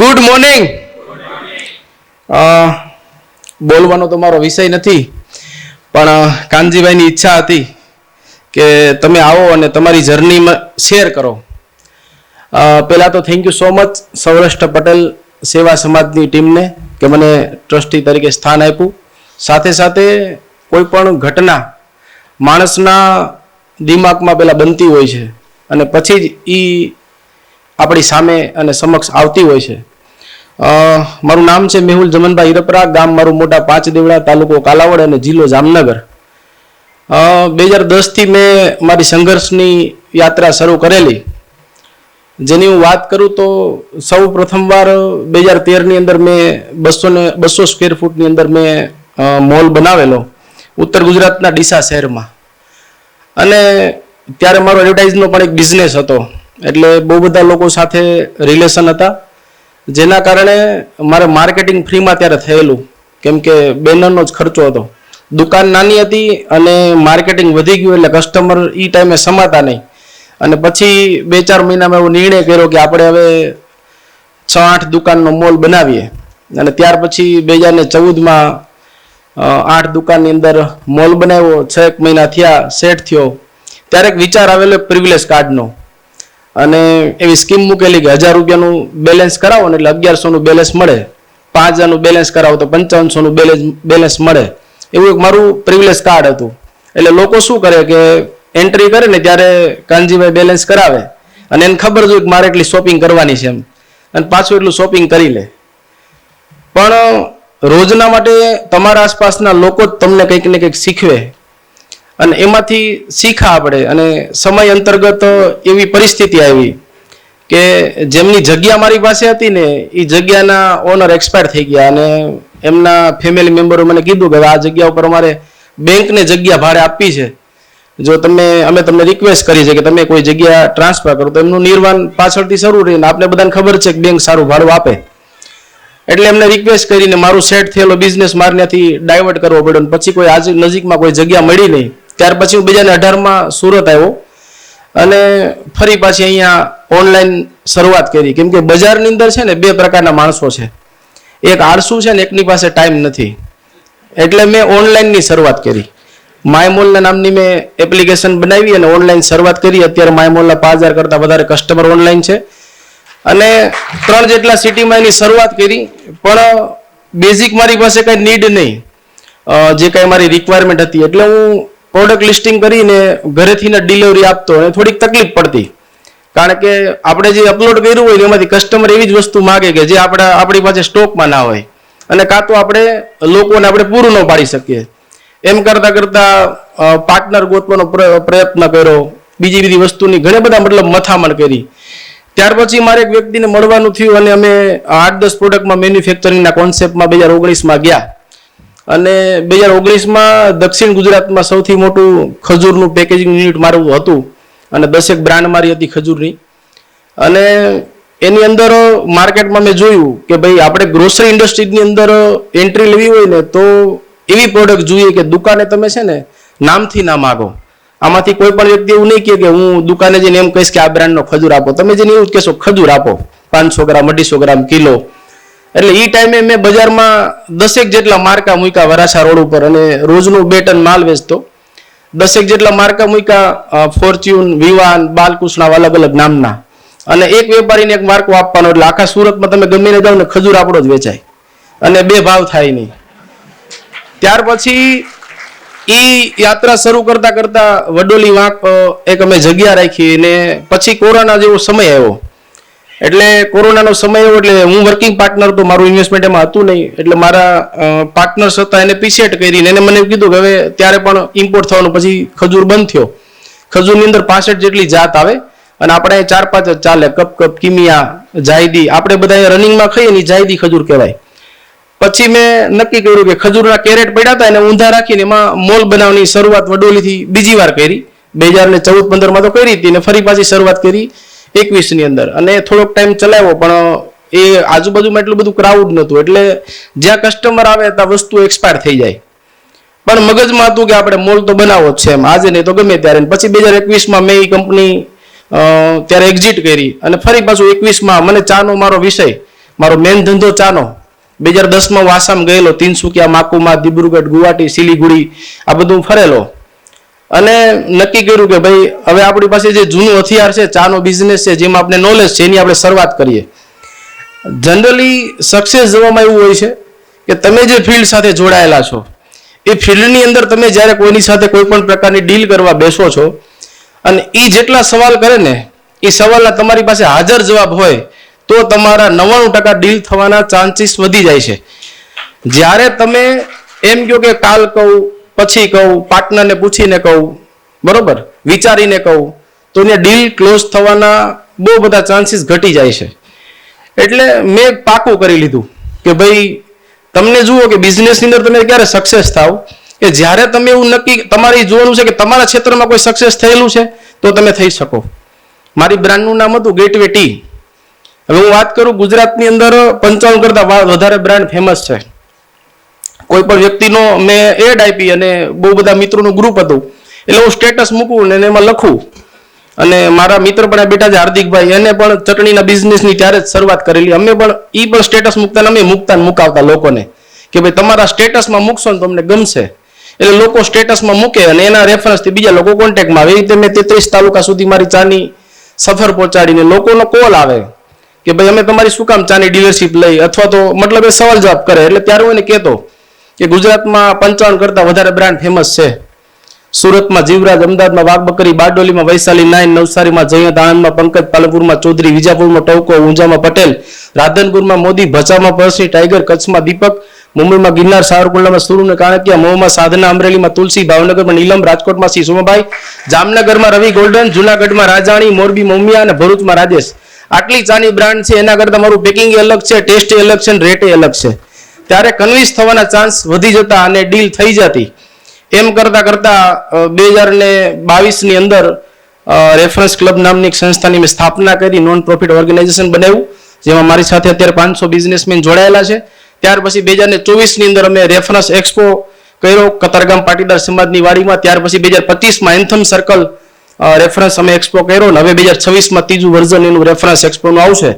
Good morning બોલવાનો તો મારો વિષય નથી, પણ કાનજીભાઈની ઈચ્છા હતી કે તમે આવો અને તમારી જર્નીમાં શેર કરો. પહેલાં તો thank you so much Saurashtra Patel સેવા સમાજની ટીમને કે મને ટ્રસ્ટી તરીકે સ્થાન આપ્યું. સાથે સાથે કોઈ પણ ઘટના માણસના દિમાગમાં પહેલાં બનતી હોય છે અને પછી જ એ આપણી સામે અને સમક્ષ આવતી હોય છે. મારું નામ છે મેહુલ જમનભાઈ હિરપરા ગામ મારું મોટા પાંચ દેવડા તાલુકો કાલાવડ અને જિલ્લો જામનગર. બે હજાર દસથી મેં મારી સંઘર્ષની યાત્રા શરૂ કરેલી. જેની હું વાત કરું તો સૌ પ્રથમવાર બે હજાર તેરની અંદર મેં બસો ને બસો સ્ક્વેર ફૂટની અંદર મેં મોલ બનાવેલો ઉત્તર ગુજરાતના ડીસા શહેરમાં. અને ત્યારે મારો એડવર્ટાઇઝનો પણ એક બિઝનેસ હતો. એટલે બહુ બધા લોકો સાથે રિલેશન હતા. જેના કારણે મારે માર્કેટિંગ ફ્રીમાં ત્યારે થયેલું. કેમ કે બેનરનો જ ખર્ચો હતો. દુકાન નાની હતી અને માર્કેટિંગ વધી ગયું એટલે કસ્ટમર એ ટાઈમે સમાતા નહીં. અને પછી બે ચાર મહિનામાં એવો નિર્ણય કર્યો કે આપણે હવે છ આઠ દુકાનનો મોલ બનાવીએ. અને ત્યાર પછી બે હજાર ને ચૌદમાં આઠ દુકાનની અંદર મોલ બનાવ્યો. છ એક મહિના થયા સેટ થયો. ત્યારે એક વિચાર આવેલો પ્રિવિલેજ કાર્ડનો અને એવી સ્કીમ મૂકેલી કે હજાર રૂપિયાનું બેલેન્સ કરાવો ને એટલે અગિયારસોનું બેલેન્સ મળે. પાંચ હજારનું બેલેન્સ કરાવો તો પંચાવનસોનું બેલેન્સ બેલેન્સ મળે. એવું એક મારું પ્રિવિલેજ કાર્ડ હતું. એટલે લોકો શું કરે કે એન્ટ્રી કરે ને ત્યારે કાનજીભાઈ બેલેન્સ કરાવે. અને એને ખબર જોઈએ કે મારે એટલી શોપિંગ કરવાની છે એમ. અને પાછું એટલું શોપિંગ કરી લે. પણ રોજના માટે તમારા આસપાસના લોકો જ તમને કંઈક ને કંઈક શીખવે. અને એમાંથી શીખા આપણે. અને સમય અંતર્ગત એવી પરિસ્થિતિ આવી કે જેમની જગ્યા મારી પાસે હતી ને એ જગ્યાના ઓનર એક્સપાયર થઈ ગયા અને એમના ફેમિલી મેમ્બરો મને કીધું કે આ જગ્યા ઉપર અમારે બેંકને જગ્યા ભાડે આપવી છે. જો તમે, અમે તમને રિક્વેસ્ટ કરી છે કે તમે કોઈ જગ્યા ટ્રાન્સફર કરો, તો એમનું નિર્વાણ પાછળથી શરૂ રહીને આપણે બધાને ખબર છે કે બેંક સારું ભાડું આપે. એટલે એમને રિક્વેસ્ટ કરીને મારું સેટ થયેલો બિઝનેસ મારે ડાયવર્ટ કરવો પડ્યો પછી કોઈ આજ નજીકમાં કોઈ જગ્યા મળી નહીં. ત્યાર પછી હું બીજાને અઢારમાં સુરત આવ્યો. અને ફરી પાછી અહીંયા ઓનલાઈન શરૂઆત કરી. કેમ કે બજારની અંદર છે ને બે પ્રકારના માણસો છે. એક આળસુ છે ને એકની પાસે ટાઈમ નથી. એટલે મેં ઓનલાઈનની શરૂઆત કરી. માયમોલના નામની મેં એપ્લિકેશન બનાવી અને ઓનલાઈન શરૂઆત કરી. અત્યારે માયમોલના પાંચ હજાર કરતાં વધારે કસ્ટમર ઓનલાઈન છે. અને ત્રણ જેટલા સિટીમાં એની શરૂઆત કરી. પણ બેઝિક મારી પાસે કંઈ નીડ નહીં. જે કાંઈ મારી રિક્વાયરમેન્ટ હતી. એટલે હું પ્રોડક્ટ લિસ્ટિંગ કરીને ઘરેથી ડિલિવરી આપતો અને થોડીક તકલીફ પડતી. કારણ કે આપણે જે અપલોડ કર્યું હોય એમાંથી કસ્ટમર એવી જ વસ્તુ માગે કે જે આપણા આપણી પાસે સ્ટોકમાં ના હોય. અને કાં તો આપણે લોકોને આપણે પૂરું ન પાડી શકીએ. એમ કરતાં કરતાં પાર્ટનર ગોતવાનો પ્ર- પ્રયત્ન કર્યો. બીજી બીજી વસ્તુની ઘણી બધા મતલબ મથામણ કરી. ત્યાર પછી મારે એક વ્યક્તિને મળવાનું થયું અને અમે આઠ દસ પ્રોડક્ટમાં મેન્યુફેક્ચરિંગના કોન્સેપ્ટમાં બે હજાર ઓગણીસમાં ગયા. અને બે હજાર ઓગણીસમાં દક્ષિણ ગુજરાતમાં સૌથી મોટું ખજૂરનું પેકેજિંગ યુનિટ મારું હતું અને દસેક બ્રાન્ડ મારી હતી ખજૂરની. અને એની અંદર માર્કેટમાં મેં જોયું કે ભાઈ આપણે ગ્રોસરી ઇન્ડસ્ટ્રીની અંદર એન્ટ્રી લેવી હોય ને તો એવી પ્રોડક્ટ જોઈએ કે દુકાને તમે છે ને નામથી ના માગો. આમાંથી કોઈ પણ વ્યક્તિ એવું નહીં કહે કે હું દુકાને જઈને એમ કહીશ કે આ બ્રાન્ડનો ખજૂર આપો. તમે જઈને એવું કહેશો, ખજૂર આપો. પાંચસો ગ્રામ, અઢીસો ગ્રામ કિલો. એટલે એ ટાઈમે મેં બજારમાં દસેક જેટલા માર્કા મૂક્યા વરાછા રોડ ઉપર અને રોજનું બે ટન માલ વેચતો. દસેક જેટલા માર્કા મૂક્યા ફોર્ચ્યુન, વિવાન, બાલકૃષ્ણ અલગ અલગ નામના. અને એક વેપારીને એક માર્કો આપવાનો એટલે આખા સુરતમાં તમે ગમેને જાઓ ને ખજૂર આપણો જ વેચાય. અને બે ભાવ થાય નહીં. ત્યાર પછી ઈ યાત્રા શરૂ કરતા કરતા વડોલી વાંક એક અમે જગ્યા રાખી અને પછી કોરોના જેવો સમય આવ્યો. એટલે કોરોનાનો સમય એવો એટલે હું વર્કિંગ પાર્ટનર તો મારું ઇન્વેસ્ટમેન્ટ એમાં હતું નહીં. એટલે મારા પાર્ટનર્સ હતા એને પીસેટ કરીને એને મને કીધું કે હવે ત્યારે પણ ઇમ્પોર્ટ થવાનું પછી ખજૂર બંધ થયો. ખજૂરની અંદર પાસઠ જેટલી જાત આવે અને આપણે ચાર પાંચ ચાલે, કપ કપ, કિમિયા, જાયદી. આપણે બધા રનિંગમાં ખાઈએ ને જાયદી ખજૂર કહેવાય. પછી મેં નક્કી કર્યું કે ખજૂરના કેરેટ પડ્યા હતા એને ઊંધા રાખીને એમાં મોલ બનાવવાની શરૂઆત વડોલીથી બીજી વાર કરી. બે હજાર ને ચૌદ પંદરમાં તો કરી હતી ને ફરી પાછી શરૂઆત કરી. એકવીસની અંદર. અને થોડોક ટાઈમ ચલાવ્યો, પણ એ આજુબાજુમાં એટલું બધું ક્રાઉડ નહોતું. એટલે જ્યાં કસ્ટમર આવે, ત્યાં વસ્તુ એક્સપાયર થઈ જાય. પણ મગજમાં હતું કે આપણે મોલ તો બનાવવો જ છે એમ. આજે નહીં તો ગમે ત્યારે. પછી બે હજાર એકવીસમાં મેં એ કંપની ત્યારે એક્ઝિટ કરી. અને ફરી પાછું એકવીસમાં મને ચાનો મારો વિષય, મારો મેન ધંધો ચાનો. બે હજાર દસમાં હું આસામ ગયેલો, તિનસુકિયા, માકુમા, દિબ્રુગઢ, ગુવાહાટી, સિલીગુડી, આ બધું ફરેલો. અને નક્કી કર્યું કે ભાઈ, હવે આપણી પાસે જે જૂનું હથિયાર છે, ચાનો બિઝનેસ છે, જેમાં આપણે નોલેજ છે, એની આપણે શરૂઆત કરીએ. જનરલી સક્સેસ જવામાં એવું હોય છે કે તમે જે ફિલ્ડ સાથે જોડાયેલા છો, એ ફિલ્ડની અંદર તમે જ્યારે કોઈની સાથે કોઈ પણ પ્રકારની ડીલ કરવા બેસો છો, અને એ જેટલા સવાલ કરે ને, એ સવાલના તમારી પાસે હાજર જવાબ હોય, તો તમારા નવ્વાણું ટકા ડીલ થવાના ચાન્સીસ વધી જાય છે. જ્યારે તમે એમ કહો કે કાલ કહું પછી કહું પાર્ટનરને પૂછીને કહું, બરોબર? વિચારીને કહું, તો એને ડીલ ક્લોઝ થવાના બહુ બધા ચાન્સીસ ઘટી જાય છે. એટલે મેં પાકું કરી લીધું કે ભાઈ, તમને જુઓ કે બિઝનેસની અંદર તમે ક્યારે સક્સેસ થાવ? કે જ્યારે તમે એવું નક્કી, તમારે જોવાનું છે કે તમારા ક્ષેત્રમાં કોઈ સક્સેસ થયેલું છે, તો તમે થઈ શકો. મારી બ્રાન્ડનું નામ હતું ગેટવે ટી હવે હું વાત કરું ગુજરાતની અંદર પંચાવન કરતા વધારે બ્રાન્ડ ફેમસ છે. કોઈ પણ વ્યક્તિનો મેં એડ આપી અને બહુ બધા મિત્રોનું ગ્રુપ હતું. એટલે હું સ્ટેટસ મૂકું ને એમાં લખું. અને મારા મિત્ર પણ બેઠા છે, હાર્દિકભાઈ. એને પણ ચટણીના બિઝનેસની ત્યારે જ શરૂઆત કરેલી. અમે પણ એ પણ સ્ટેટસ મૂકતા અમે મૂકતા મુકાવતા લોકોને. કે ભાઈ તમારા સ્ટેટસમાં મૂકશો ને તમને ગમશે. એટલે લોકો સ્ટેટસમાં મૂકે અને એના રેફરન્સથી બીજા લોકો કોન્ટેક્ટમાં આવે. એ રીતે મેં તેત્રીસ તાલુકા સુધી મારી ચાની સફર પહોંચાડીને લોકોનો કોલ આવે. કે ભાઈ અમે તમારી શું કામ ચાની ડીલરશીપ લઈ? અથવા તો મતલબ એ સવાલ જવાબ કરે. એટલે ત્યારે હું એને કહેતો કે ગુજરાતમાં પંચાવન કરતા વધારે બ્રાન્ડ ફેમસ છે. સુરતમાં જીવરાજ, અમદાવાદમાં વાઘબકરી, બારડોલીમાં વૈશાલી નાઈન નવસારીમાં જયંત, આણંદમાં પંકજ, પાલનપુરમાં ચૌધરી, વિજાપુરમાં ટોકો ઊંઝામાં પટેલ, રાધનપુરમાં મોદી ભચામાં પરસી ટાઈગર, કચ્છમાં દીપક, મુંબઈમાં ગિરનાર, સાવરકુંડલામાં સુરુ ને કાણકિયા, મોહમાં સાધના, અમરેલીમાં તુલસી, ભાવનગરમાં નીલમ, રાજકોટમાં શ્રી સોમાભાઈ, જામનગરમાં રવિ ગોલ્ડન, જુનાગઢમાં રાજાણી, મોરબી, મોમિયા અને ભરૂચમાં રાજેશ. આટલી ચાની બ્રાન્ડ છે, એના કરતાં મારું પેકિંગ અલગ છે ટેસ્ટ અલગ છે અને રેટે અલગ છે. ત્યારે કન્વિન્સ થવાના ચાન્સ વધી જતા અને ડીલ થઈ જતી. એમ કરતા કરતા બે હજાર ને બાવીસની અંદર રેફરન્સ ક્લબ નામની એક સંસ્થાની મેં સ્થાપના કરી નોન પ્રોફિટ ઓર્ગેનાઇઝેશન બનાવ્યું, જેમાં મારી સાથે અત્યારે પાંચસો બિઝનેસમેન જોડાયેલા છે. ત્યાર પછી બે હજાર ને ચોવીસની અંદર અમે રેફરન્સ એક્સપો કર્યો, કતારગામ પાટીદાર સમાજની વાડીમાં. ત્યાર પછી બે હજાર પચીસમાં એન્થમ સર્કલ રેફરન્સ અમે એક્સપો કર્યો, અને હવે બે હજાર છવ્વીસમાં ત્રીજું વર્ઝન એનું રેફરન્સ એક્સપોનું આવશે.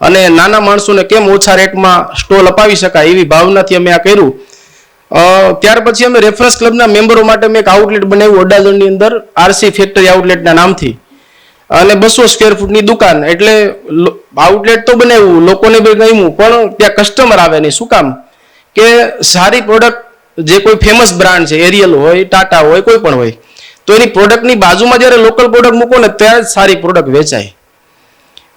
અને નાના માણસોને કેમ ઓછા રેટમાં સ્ટોલ અપાવી શકાય એવી ભાવનાથી અમે આ કર્યું. ત્યાર પછી અમે રેફરન્સ ક્લબના મેમ્બરો માટે મેં એક આઉટલેટ બનાવ્યું અડાજણની અંદર આરસી ફેક્ટરી આઉટલેટના નામથી. અને બસો સ્ક્વેર ફૂટની દુકાન, એટલે આઉટલેટ તો બનાવ્યું, લોકોને બી ગમ્યું, પણ ત્યાં કસ્ટમર આવે નહીં. શું કામ? કે સારી પ્રોડક્ટ જે કોઈ ફેમસ બ્રાન્ડ છે એરિયલ હોય ટાટા હોય, કોઈ પણ હોય, તો એની પ્રોડક્ટની બાજુમાં જ્યારે લોકલ પ્રોડક્ટ મૂકો ને, ત્યાં જ સારી પ્રોડક્ટ વેચાય.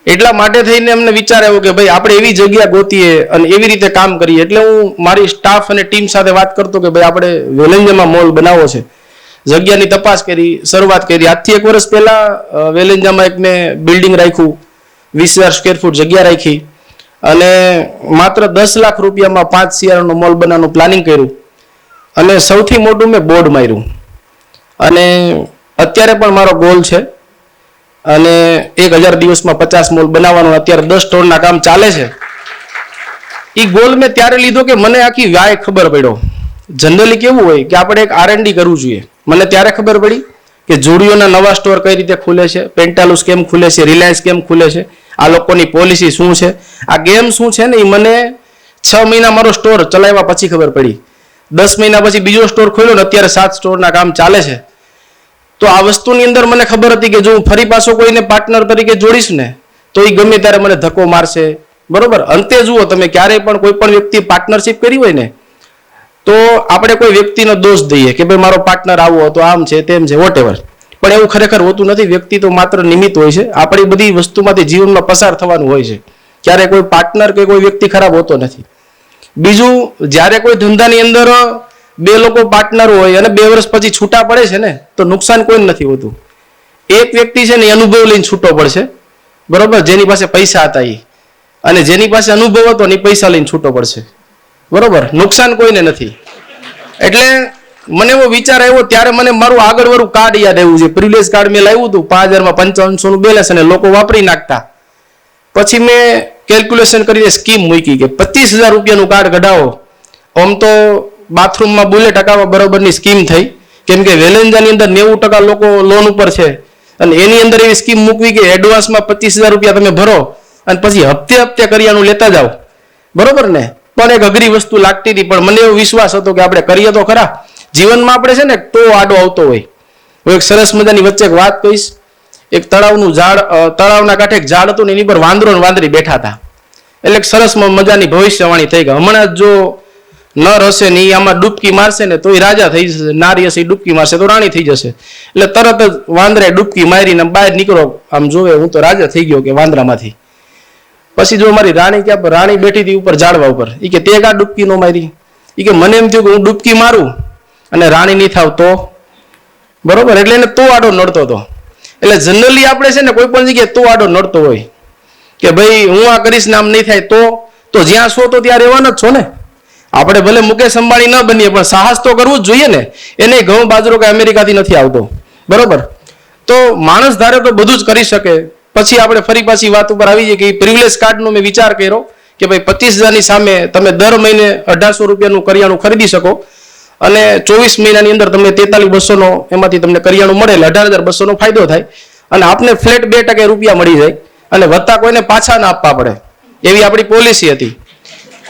એટલા માટે થઈને અમને વિચાર આવ્યો કે ભાઈ આપણે એવી જગ્યા ગોતીએ અને એવી રીતે કામ કરીએ. એટલે હું મારી સ્ટાફ અને ટીમ સાથે વાત કરતો કે ભાઈ આપણે વેલેન્જામાં મોલ બનાવવો છે. જગ્યાની તપાસ કરી, શરૂઆત કરી. આજથી એક વર્ષ પહેલા વેલેન્જામાં એક મેં બિલ્ડિંગ રાખ્યું. વીસ હજાર સ્ક્વેર ફૂટ જગ્યા રાખી. અને માત્ર દસ લાખ રૂપિયામાં પાંચ સીઆરનો મોલ બનાવવાનું પ્લાનિંગ કર્યું. અને સૌથી મોટું મેં બોર્ડ માર્યું. અને અત્યારે પણ મારો ગોલ છે. અને એક હજાર દિવસમાં પચાસ મોલ બનાવવાનું અત્યારે દસ સ્ટોરના કામ ચાલે છે. એ ગોલ મેં ત્યારે લીધો કે મને આખી વ્યાય ખબર પડ્યો. જનરલી કેવું હોય કે આપણે એક આર આરએનડી કરવું જોઈએ. મને ત્યારે ખબર પડી કે જોડીઓના નવા સ્ટોર કઈ રીતે ખુલે છે પેન્ટાલુસ કેમ ખુલે છે રિલાયન્સ કેમ ખુલે છે, આ લોકોની પોલિસી શું છે, આ ગેમ શું છે ને એ મને છ મહિના મારો સ્ટોર ચલાવ્યા પછી ખબર પડી. દસ મહિના પછી બીજો સ્ટોર ખોલ્યો ને અત્યારે સાત સ્ટોરના કામ ચાલે છે. તો આ વસ્તુની અંદર મને ખબર હતી કે જો હું ફરી પાછો કોઈને પાર્ટનર તરીકે જોડીશ ને, તો એ ગમે ત્યારે મને ધક્કો મારશે. બરોબર? અંતે જુઓ તમે, ક્યારેય પણ કોઈ પણ વ્યક્તિ પાર્ટનરશિપ કરી હોય ને, તો આપણે કોઈ વ્યક્તિનો દોષ દઈએ કે ભાઈ, મારો પાર્ટનર આવો હતો આમ છે, તેમ છે વોટેવર પણ એવું ખરેખર હોતું નથી. વ્યક્તિ તો માત્ર નિમિત્ત હોય છે. આપણી બધી વસ્તુમાંથી જીવનમાં પસાર થવાનું હોય છે. ક્યારે કોઈ પાર્ટનર કે કોઈ વ્યક્તિ ખરાબ હોતો નથી. બીજું, જ્યારે કોઈ ધંધાની અંદર બે લોકો પાર્ટનર હોય અને બે વર્ષ પછી છૂટા પડે છે ને, તો નુકસાન કોઈ નથી હોતું. એક વ્યક્તિ છે ને અનુભવ લઈને છૂટો પડશે. બરોબર? જેની પાસે પૈસા હતા એ. અને જેની પાસે અનુભવ હતો ને પૈસા લઈને છૂટો પડશે. બરોબર? નુકસાન કોઈને નથી. એટલે મને એવો વિચાર આવ્યો, ત્યારે મને મારું આગળ વાળું કાર્ડ યાદ આવ્યું છે. પ્રિવિલેજ કાર્ડ મેં લાવ્યું હતું, પાંચ હજારમાં પંચાવનસો નું બેલેન્સ અને લોકો વાપરી નાખતા. પછી મેં કેલ્ક્યુલેશન કરીને સ્કીમ મૂકી કે પચીસ હજાર રૂપિયાનું કાર્ડ કઢાવો. આમ તો બાથરૂમમાં બુલેટ ટકામાં બરોબરની સ્કીમ થઈ. કેમ કે વેલેન્જાની અંદર નેવું ટકા લોકો લોન ઉપર છે. અને એની અંદર એવી સ્કીમ મૂકવી કે એડવાન્સમાં પચીસ હજાર રૂપિયા તમે ભરો અને પછી હપ્તે હપ્તે કરિયાનું લેતા જાઓ. બરોબર ને? પણ એક અઘરી વસ્તુ લાગતી હતી. પણ મને એવો વિશ્વાસ હતો કે આપણે કરીએ તો ખરા. જીવનમાં આપણે છે ને તો આડો આવતો હોય. હું એક સરસ મજાની વચ્ચે એક વાત કહીશ. એક તળાવનું ઝાડ તળાવના કાંઠે એક ઝાડ હતું ને એની પર વાંદરો ને વાંદરી બેઠા હતા. એટલે એક સરસ મજાની ભવિષ્યવાણી થઈ ગઈ. હમણાં જો નર હશે ને એ આમાં ડૂબકી મારશે ને તો એ રાજા થઈ જશે, નારી હશે એ ડૂબકી મારશે તો રાણી થઈ જશે. એટલે તરત જ વાંદરે ડૂબકી મારીને બહાર નીકળો. આમ જોવે, હું તો રાજા થઈ ગયો કે વાંદરામાંથી. પછી જો મારી રાણી ક્યાં પર, રાણી બેઠી હતી ઉપર ઝાડવા ઉપર. એ કે, તે કા ડૂબકી નો મારી? એ કે, મને એમ થયું કે હું ડૂબકી મારું. અને રાણી નહીં થાવ તો? બરોબર? એટલે એને તો આડો નડતો હતો. એટલે જનરલી આપણે છે ને કોઈ પણ જગ્યાએ તો આડો નડતો હોય. કે ભાઈ, હું આ કરીશ આમ નહીં થાય તો? તો જ્યાં છો તો ત્યાં રહેવાના જ છો ને? આપણે ભલે મુકેશ અંબાણી ન બનીએ, પણ સાહસ તો કરવું જ જોઈએ ને. એને ઘઉં બાજરો કે અમેરિકાથી નથી આવતો. બરોબર? તો માણસ ધારે તો બધું જ કરી શકે. પછી આપણે ફરી પાછી વાત ઉપર આવી જઈએ કે પ્રિવિલેજ કાર્ડનો મેં વિચાર કર્યો કે ભાઈ પચીસ હજારની સામે તમે દર મહિને અઢારસો રૂપિયાનું કરિયાણું ખરીદી શકો. અને ચોવીસ મહિનાની અંદર તમને તેતાલીસ બસોનો એમાંથી તમને કરિયાણું મળે અઢાર હજાર બસોનો ફાયદો થાય. અને આપને ફ્લેટ બે ટકે રૂપિયા મળી જાય અને વધતા કોઈને પાછા ના આપવા પડે. એવી આપણી પોલિસી હતી.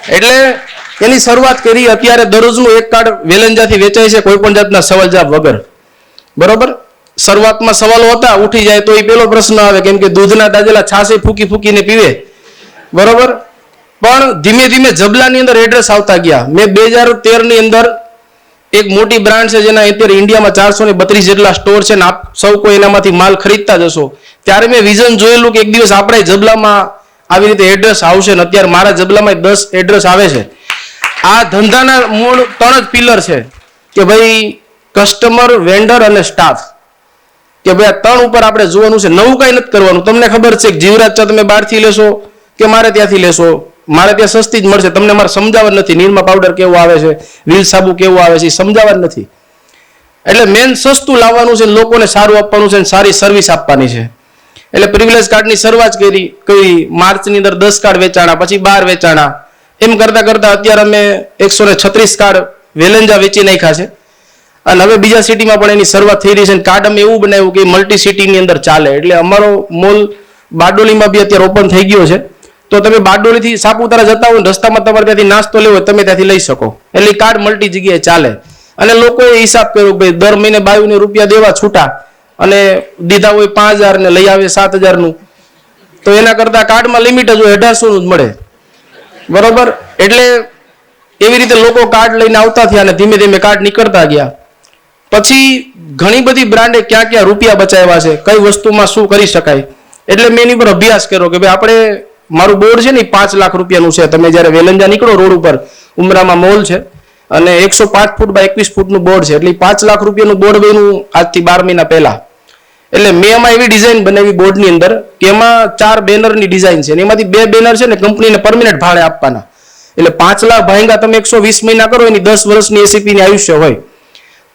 એટલે એની શરૂઆત કરી અત્યારે દરરોજનું એક કાર્ડ વેલંજાથી વેચાય છે કોઈ પણ જાતના સવાલ જવાબ વગર. બરોબર? શરૂઆતમાં સવાલો હતા, ઉઠી જાય તો એ પેલો પ્રશ્ન આવે કેમ કે દૂધના દાજેલા છાસે ફૂકી ફૂકીને પીવે. બરોબર? પણ ધીમે ધીમે જબલાની અંદર એડ્રેસ આવતા ગયા. મેં બે હજાર તેરની અંદર એક મોટી બ્રાન્ડ છે જેના અત્યારે ઇન્ડિયામાં ચારસો ને બત્રીસ જેટલા સ્ટોર છે ને આપ સૌ કોઈ એનામાંથી માલ ખરીદતા જશો ત્યારે મેં વિઝન જોયેલું કે એક દિવસ આપણે જબલામાં આવી રીતે એડ્રેસ આવશે ને અત્યારે મારા જબલામાં દસ એડ્રેસ આવે છે. આ ધંધાના મૂળ ત્રણ જ પિલર છે. કે ભાઈ કસ્ટમર વેન્ડર અને સ્ટાફ કે ભાઈ આ ત્રણ ઉપર આપણે જોવાનું છે. નવું કઈ નથી કરવાનું. તમને ખબર છે કે જીવરાજ ચા તમે બહારથી લેશો કે મારે ત્યાંથી લેશો? મારે ત્યાં સસ્તી જ મળશે. તમને મારે સમજાવવા નથી. નિરમા પાવડર કેવો આવે છે? વ્હીલ સાબુ કેવો આવે છે? એ સમજાવવા નથી. એટલે મેન સસ્તું લાવવાનું છે લોકોને સારું આપવાનું છે અને સારી સર્વિસ આપવાની છે. એટલે પ્રિવિલેજ કાર્ડની શરૂઆત કરી. કરી માર્ચની અંદર દસ કાર્ડ વેચાણા, પછી બાર વેચાણા. એમ કરતા કરતા અત્યારે અમે એકસો ને છત્રીસ કાર્ડ વેલેન્જા વેચી નાખ્યા છે. અને હવે બીજા સિટીમાં પણ એની શરૂઆત થઈ રહી છે. અને કાર્ડ અમે એવું બનાવ્યું કે મલ્ટી સિટીની અંદર ચાલે. એટલે અમારો મોલ બારડોલીમાં બી અત્યારે ઓપન થઈ ગયો છે. તો તમે બારડોલીથી સાપુતારા જતા હોય રસ્તામાં તમારે ત્યાંથી નાસ્તો લેવો તમે ત્યાંથી લઈ શકો. એટલે કાર્ડ મલ્ટી જગ્યાએ ચાલે. અને લોકોએ હિસાબ કર્યો ભાઈ દર મહિને બાવીને રૂપિયા દેવા છૂટા. અને દીધા હોય પાંચ હજાર ને લઈ આવે સાત હજારનું. તો એના કરતા કાર્ડમાં લિમિટ જ હોય અઢારસોનું જ મળે. બરોબર? એટલે એવી રીતે લોકો કાર્ડ લઈને આવતા થયા અને ધીમે ધીમે કાર્ડ નીકળતા ગયા. પછી ઘણી બધી બ્રાન્ડે ક્યાં ક્યાં રૂપિયા બચાવ્યા છે, કઈ વસ્તુમાં શું કરી શકાય? એટલે મેં એની પર અભ્યાસ કર્યો કે ભાઈ આપણે, મારું બોર્ડ છે ને પાંચ લાખ રૂપિયાનું છે. તમે જ્યારે વેલંજા નીકળો રોડ ઉપર, ઉમરામાં મોલ છે, અને એકસો પાંચ ફૂટ બાય એકવીસ ફૂટનું બોર્ડ છે. એટલે પાંચ લાખ રૂપિયાનું બોર્ડ બન્યું આજથી બાર મહિના પહેલા. એટલે મેં એમાં એવી ડિઝાઇન બનાવી બોર્ડની અંદર કે એમાં ચાર બેનરની ડિઝાઇન છે અને એમાંથી બે બેનર છે ને કંપનીને પરમિનન્ટ ભાડે આપવાના. એટલે પાંચ લાખ ભાંગા તમે એકસો વીસ મહિના કરો, એની દસ વર્ષની એસીપીની આયુષ્ય હોય,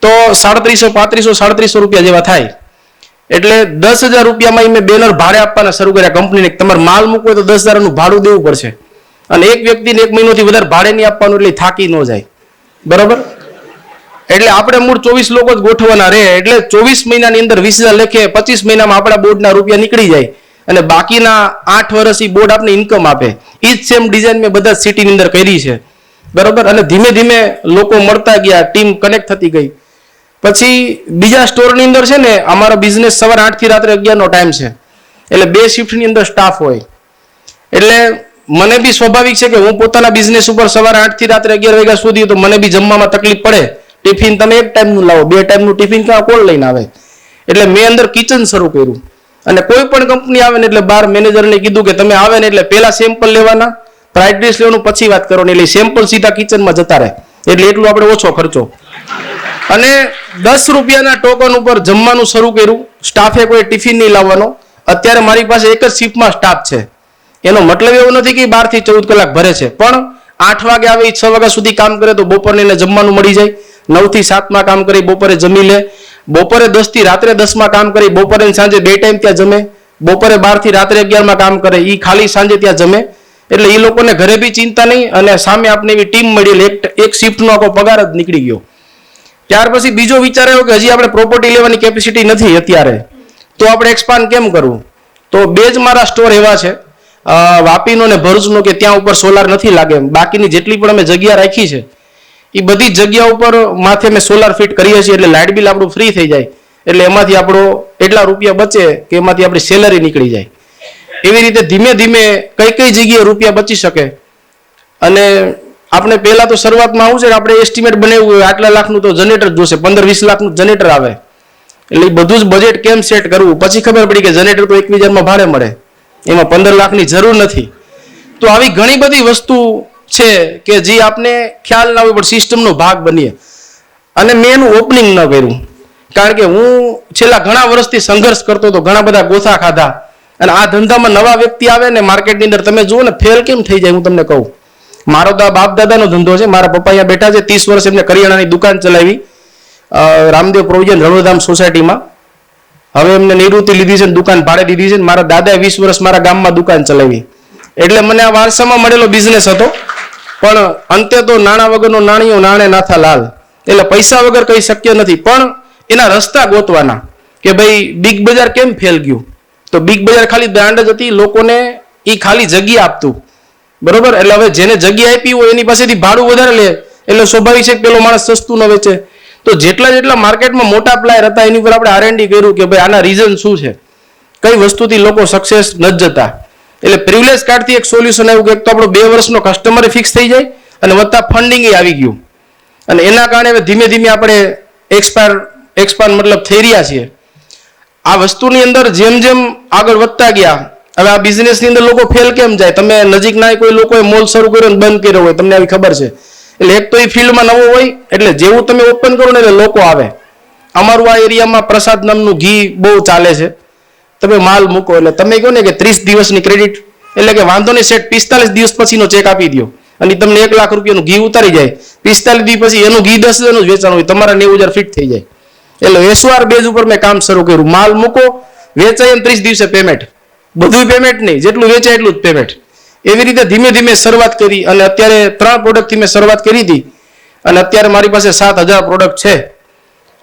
તો સાડત્રીસો, પાંત્રીસો, સાડત્રીસો રૂપિયા જેવા થાય. એટલે દસ હજાર રૂપિયામાં મેં બેનર ભાડે આપવાના શરૂ કર્યા કંપનીને તમારે માલ મૂકવો તો દસ હજારનું ભાડું દેવું પડશે. અને એક વ્યક્તિને એક મહિનોથી વધારે ભાડે નહીં આપવાનું એટલે થાકી ન જાય. બરોબર? એટલે આપણે મૂળ ચોવીસ લોકો જ ગોઠવવાના રહે. એટલે ચોવીસ મહિનાની અંદર વીસ હજાર લેખે પચીસ મહિનામાં આપણા બોર્ડના રૂપિયા નીકળી જાય. અને બાકીના આઠ વર્ષ એ બોર્ડ આપણે ઇન્કમ આપે. ઈ જ સેમ ડિઝાઇન મેં બધા સિટીની અંદર કરી છે. બરોબર? અને ધીમે ધીમે લોકો મળતા ગયા ટીમ કનેક્ટ થતી ગઈ. પછી બીજા સ્ટોરની અંદર છે ને, અમારો બિઝનેસ સવારે આઠથી રાત્રે અગિયારનો ટાઈમ છે. એટલે બે શિફ્ટની અંદર સ્ટાફ હોય. એટલે મને બી સ્વાભાવિક છે કે હું પોતાના બિઝનેસ ઉપર સવારે આઠથી રાત્રે અગિયાર વાગ્યા સુધી તો મને બી જમવામાં તકલીફ પડે. ટિફિન તમે એક ટાઈમનું લાવો, બે ટાઈમનું ટિફિન ક્યાં કોણ લઈને આવે? એટલે મેં અંદર કિચન શરૂ કર્યું. અને કોઈ પણ કંપની આવે ને એટલે બાર મેનેજરને કીધું કે તમે આવે ને એટલે પહેલા સેમ્પલ લેવાના ફ્રાઈડ રાઈસ લેવાનું, પછી વાત કરો ને એટલે સેમ્પલ સીધા કિચનમાં જતા રહે. એટલે એટલું આપણે ઓછો ખર્ચો. અને દસ રૂપિયાના ટોકન ઉપર જમવાનું શરૂ કર્યું. સ્ટાફે કોઈ ટિફિન નહીં લાવવાનો. અત્યારે મારી પાસે એક જ શિફ્ટમાં સ્ટાફ છે. એનો મતલબ એવો નથી કે બારથી ચૌદ કલાક ભરે છે. પણ આઠ વાગે આવે છ વાગ્યા સુધી કામ કરે તો બપોરને એને જમવાનું મળી જાય. નવથી સાતમાં કામ કરી, બપોરે જમી લે. બપોરે દસથી રાત્રે દસમાં કામ કરી, બપોરે સાંજે બે ટાઈમ ત્યાં જમે. બપોરે બારથી રાત્રે અગિયારમાં કામ કરે એ ખાલી સાંજે ત્યાં જમે. એટલે એ લોકોને ઘરે બી ચિંતા નહીં અને સામે આપણે એવી ટીમ મળી એક એક શિફ્ટનો આખો પગાર જ નીકળી ગયો. ત્યાર પછી બીજો વિચાર આવ્યો કે હજી આપણે પ્રોપર્ટી લેવાની કેપેસિટી નથી અત્યારે. તો આપણે એક્સપાન્ડ કેમ કરવું? તો બે જ મારા સ્ટોર એવા છે. વાપીનો ને ભરૂચનો કે ત્યાં ઉપર સોલાર નથી લાગે. બાકીની જેટલી પણ અમે જગ્યા રાખી છે એ બધી જગ્યા ઉપર માથે અમે સોલાર ફિટ કરીએ છીએ એટલે લાઇટ બિલ આપણું ફ્રી થઈ જાય. એટલે એમાંથી આપણો એટલા રૂપિયા બચે કે એમાંથી આપણી સેલરી નીકળી જાય. એવી રીતે ધીમે ધીમે કઈ કઈ જગ્યાએ રૂપિયા બચી શકે. અને આપણે પહેલાં તો શરૂઆતમાં આવું છે કે આપણે એસ્ટિમેટ બનાવ્યું હોય, આટલા લાખનું તો જનરેટર જોશે, પંદર વીસ લાખનું જનરેટર આવે. એટલે બધું જ બજેટ કેમ સેટ કરવું? પછી ખબર પડી કે જનરેટર તો એકબીજામાં ભાડે મળે. એમાં પંદર લાખની જરૂર નથી. તો આવી ઘણી બધી વસ્તુ છે કે જે આપને ખ્યાલ ના હોય પણ સિસ્ટમનો ભાગ બનીએ. અને મેં એનું ઓપનિંગ ન કર્યું. કારણ કે હું છેલ્લા ઘણા વર્ષથી સંઘર્ષ કરતો હતો, ઘણા બધા ગોથા ખાધા. અને આ ધંધામાં નવા વ્યક્તિ આવે ને માર્કેટની અંદર તમે જુઓ ને ફેલ કેમ થઈ જાય હું તમને કહું. મારો તો બાપ દાદાનો ધંધો છે, મારા પપ્પા અહીંયા બેઠા છે, ત્રીસ વર્ષ એમને કરિયાણાની દુકાન ચલાવી રામદેવ પ્રોવિઝન રણોધામ સોસાયટીમાં. હવે એમને નિવૃત્તિ લીધી છે દુકાન ભાડે દીધી છે મારા દાદાએ વીસ વર્ષ મારા ગામમાં દુકાન ચલાવી. એટલે મને આ વારસામાં મળેલો બિઝનેસ હતો. પણ અંતે તો નાણાં વગરનો નાણીઓ નાણે નાથા લાલ. એટલે પૈસા વગર કંઈ શક્ય નથી. પણ એના રસ્તા ગોતવાના કે ભાઈ બિગ બજાર કેમ ફેલ ગયું? તો બિગ બજાર ખાલી બ્રાન્ડ જ હતી, લોકોને એ ખાલી જગ્યા આપતું. બરોબર? એટલે હવે જેને જગ્યા આપી હોય એની પાસેથી ભાડું વધારે લે. એટલે સ્વાભાવિક છે પેલો માણસ સસ્તું ન વેચે. તો જેટલા જેટલા માર્કેટમાં મોટા પ્લાયર હતા, એની ઉપર આપણે આરએનડી કર્યું કે ભાઈ આના રીઝન શું છે? કઈ વસ્તુથી લોકો સક્સેસ ન જતા. એટલે પ્રિવિલેજ કાર્ડથી એક સોલ્યુશન આવ્યું કે એક તો આપણો બે વર્ષનો કસ્ટમર ફિક્સ થઈ જાય અને વત્તા ફંડિંગ આવી ગયું. અને એના કારણે હવે ધીમે ધીમે આપણે એક્સપાયર એક્સપાન્ડ મતલબ થઈ રહ્યા છીએ. આ વસ્તુની અંદર જેમ જેમ આગળ વધતા ગયા, હવે આ બિઝનેસની અંદર લોકો ફેલ કેમ જાય? તમે નજીકના કોઈ લોકોએ મોલ શરૂ કર્યો ને બંધ કર્યો હોય, તમને આવી ખબર છે. એટલે એક તો એ ફિલ્ડમાં નવો હોય, એટલે જેવું તમે ઓપન કરો ને એટલે લોકો આવે. અમારું આ એરિયામાં પ્રસાદ નામનું ઘી બહુ ચાલે છે. તમે માલ મૂકો એટલે તમે કહો ને કે ત્રીસ દિવસની ક્રેડિટ એટલે કે વાંધો નહીં સેટ પિસ્તાલીસ દિવસ પછીનો ચેક આપી દો અને તમને એક લાખ રૂપિયાનું ઘી ઉતારી જાય. પિસ્તાલીસ દિવસ પછી એનું ઘી દસ હજારનું જ વેચાણ હોય, તમારા નેવું હજાર ફિટ થઈ જાય. એટલે એસવાર બેઝ ઉપર મેં કામ શરૂ કર્યું. માલ મૂકો, વેચાય એમ ત્રીસ દિવસે પેમેન્ટ બધું પેમેન્ટ નહીં, જેટલું વેચાય એટલું જ પેમેન્ટ એવી રીતે ધીમે ધીમે શરૂઆત કરી અને અત્યારે ત્રણ પ્રોડક્ટથી મેં શરૂઆત કરી હતી. અને અત્યારે મારી પાસે સાત હજાર પ્રોડક્ટ છે.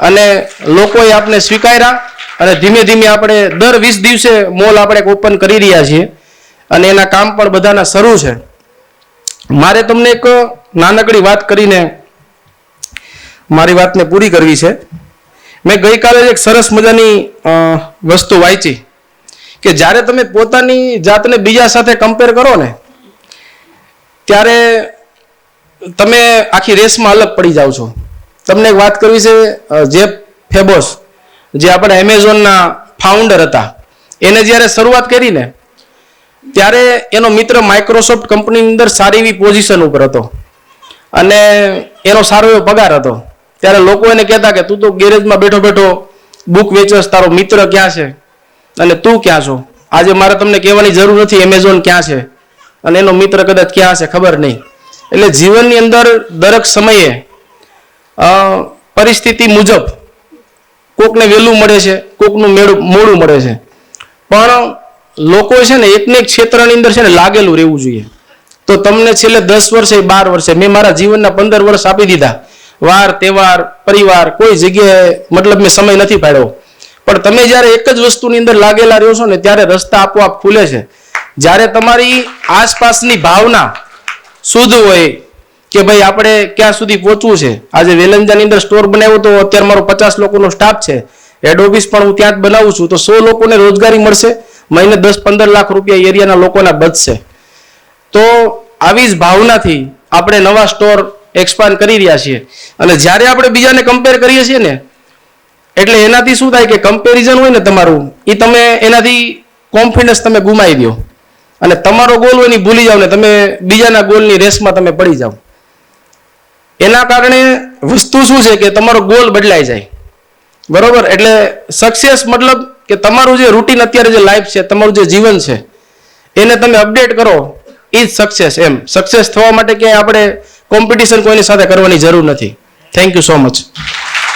અને લોકોએ આપને સ્વીકાર્યા. અને ધીમે ધીમે આપણે દર વીસ દિવસે મોલ આપણે ઓપન કરી રહ્યા છીએ. અને એના કામ પણ બધાના શરૂ છે. મારે તમને એક નાનકડી વાત કરીને મારી વાતને પૂરી કરવી છે. મેં ગઈકાલે એક સરસ મજાની વસ્તુ વાંચી કે જ્યારે તમે પોતાની જાતને બીજા સાથે કમ્પેર કરો ને, ત્યારે તમે આખી રેસમાં અલગ પડી જાઓ છો. તમને એક વાત કરવી છે જે ફેબોસ જે આપણે એમેઝોનના ફાઉન્ડર હતા, એને જ્યારે શરૂઆત કરી ને ત્યારે એનો મિત્ર માઇક્રોસોફ્ટ કંપનીની અંદર સારી એવી પોઝિશન ઉપર હતો. અને એનો સારો એવો પગાર હતો. ત્યારે લોકો એને કહેતા કે, તું તો ગેરેજમાં બેઠો બેઠો બુક વેચસ, તારો મિત્ર ક્યાં છે? અને તું ક્યાં છો? આજે મારે તમને કહેવાની જરૂર નથી એમેઝોન ક્યાં છે? અને એનો મિત્ર કદાચ ક્યાં છે ખબર નહીં. એટલે જીવનની અંદર દરેક સમયે પરિસ્થિતિ મુજબ કોકને વહેલું મળે છે, કોકનું મેળું, મોડું મળે છે. પણ લોકો છે ને એકને એક ક્ષેત્રની અંદર છે ને લાગેલું રહેવું જોઈએ. તો તમને છેલ્લે દસ વર્ષે, બાર વર્ષે મેં મારા જીવનના પંદર વર્ષ આપી દીધા. વાર, તહેવાર, પરિવાર, કોઈ જગ્યાએ મતલબ મેં સમય નથી પાડ્યો. પણ તમે જ્યારે એક જ વસ્તુની અંદર લાગેલા રહ્યો છો ને ત્યારે રસ્તા આપોઆપ ખુલે છે. જ્યારે તમારી આસપાસની ભાવના શુદ્ધ હોય કે ભાઈ આપણે ક્યાં સુધી પહોંચવું છે? આજે વેલંજાની અંદર સ્ટોર બનાવ્યો તો અત્યારે મારો પચાસ લોકોનો સ્ટાફ છે. હેડ ઓફિસ પણ હું ત્યાં જ બનાવું છું. તો સો લોકોને રોજગારી મળશે. મહિને દસ પંદર લાખ રૂપિયા એરિયાના લોકોના બચશે. તો આવી જ ભાવનાથી આપણે નવા સ્ટોર એક્સપાન્ડ કરી રહ્યા છીએ. અને જ્યારે આપણે બીજાને કમ્પેર કરીએ છીએ ને, એટલે એનાથી શું થાય કે કમ્પેરિઝન હોય ને તમારું એ તમે એનાથી કોન્ફિડન્સ તમે ગુમાવી દો. અને તમારો ગોલ હોય ને ભૂલી જાઓ ને, તમે બીજાના ગોલની રેસમાં તમે પડી જાઓ એના કારણે વસ્તુ શું છે કે તમારો ગોલ બદલાઈ જાય. બરોબર? એટલે સક્સેસ મતલબ કે તમારું જે રૂટીન અત્યારે જે લાઈફ છે, તમારું જે જીવન છે, એને તમે અપડેટ કરો, એ સક્સેસ એમ. સક્સેસ થવા માટે ક્યાંય આપણે કોમ્પિટિશન કોઈની સાથે કરવાની જરૂર નથી. Thank you so much